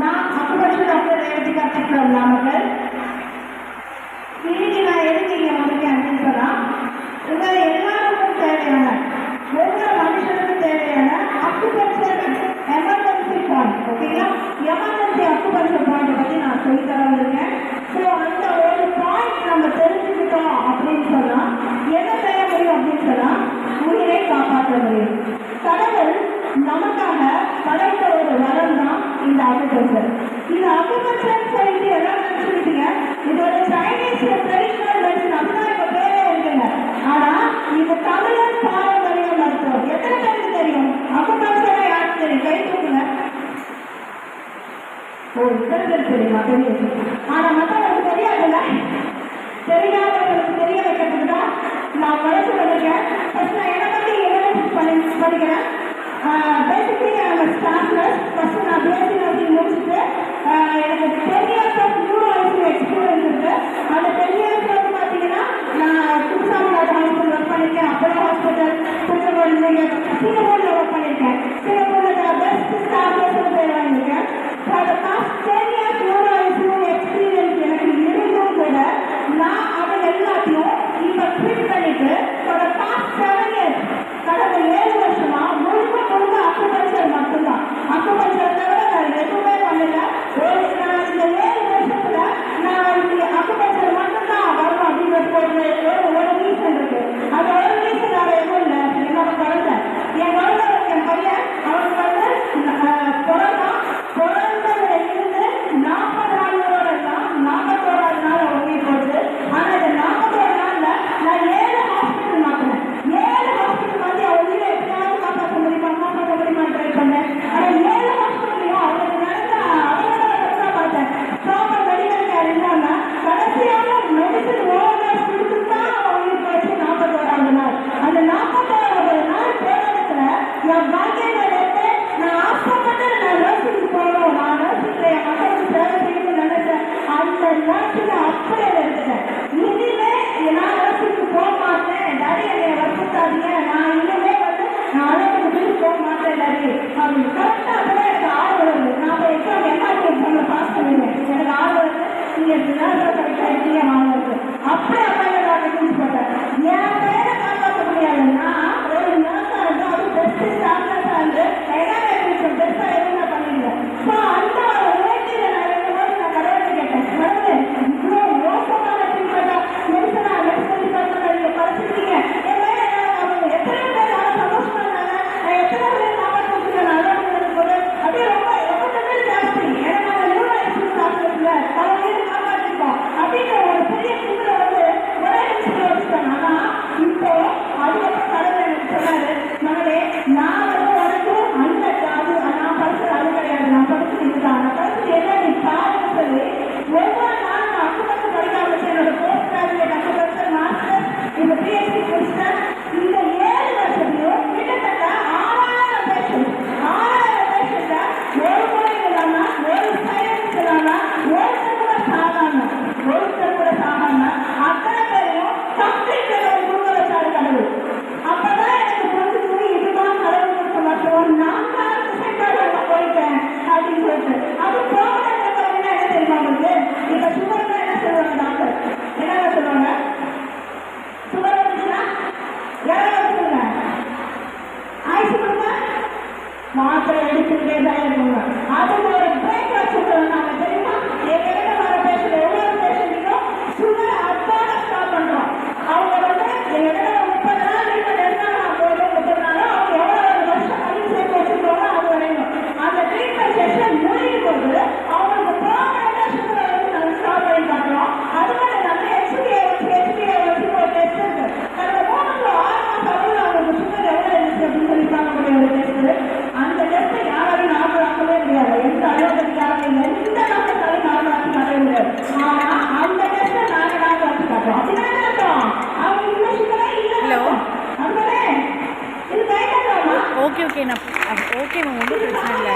நான் அக்குபட்ச doctor Revathi Karthik from Namakkal இன்னைக்கு நான் எதுக்கு இங்கே வந்திருக்கேன் அப்படின்னு சொன்னா உங்க எல்லாருக்கும் தேவையான ஒவ்வொரு மனுஷனுக்கும் தேவையான அக்குபஞ்சர் எமர்ஜென்சி பாயிண்ட் ஓகேங்களா எமர்ஜென்சி அக்குபஞ்சர் பாயிண்ட் பத்தி நான் சொல்லி தர வந்திருக்கேன் ஸோ அந்த ஒரு பாயிண்ட் நம்ம தெரிஞ்சுக்கிட்டோம் அப்படின்னு சொன்னா என்ன செய்ய முடியும் அப்படின்னு சொன்னா உயிரை காப்பாற்ற முடியும். கடவுள் நமக்காக இந்த அக்குபஞ்சர் இந்த அக்குபஞ்சர் சைடு எல்லாம் நினைச்சிருக்கீங்க இது ஒரு சைனீஸ் ட்ரெடிஷனல் மெடிசன் அப்படிதான் பேரே இருக்குங்க. ஆனா இது தமிழர் பாரம்பரிய மருத்துவம். எத்தனை பேருக்கு தெரியும்? அக்குபஞ்சரை யாருக்கு தெரியும்? கை தூக்குங்க ஓ இத்தனை பேர் தெரியுமா? தெரியும் ஆனா மற்றவங்களுக்கு தெரியாதுல்ல? தெரியாதவங்களுக்கு தெரிய வைக்கிறதுக்கு தான் நான் படிச்சு வந்திருக்கேன் ஃபர்ஸ்ட் நான் என்ன பற்றி பண்ணி படிக்கிறேன் பேசிக்கலி நம்ம ஸ்டாஃப் நர்ஸ் நான் பிஎஸ்சி நர்சிங் முடிச்சுட்டு எனக்கு டென் இயர்ஸ் ஆஃப் எக்ஸ்பீரியன்ஸ் அந்த டென் இயர்ஸ் வந்து பார்த்தீங்கன்னா நான் குருசாமிநாத் ஹாஸ்பிட்டல் ஒர்க் பண்ணியிருக்கேன் அப்போலோ ஹாஸ்பிட்டல் திருச்செங்கோடு சிங்கப்பூரில் ஒர்க் பண்ணியிருக்கேன் சிங்கப்பூரில் பெஸ்ட் ஸ்டாஃப் பேர் வாங்கியிருக்கேன். பாஸ்ட் டென் அப்படியே அப்பா டாக்டர் ஃபீஸ் போட்டேன். என் பேரை காப்பாற்ற முடியாது. ஓகே நான் ஓகே மேம் ஒன்றும் பிரச்சனை இல்லை.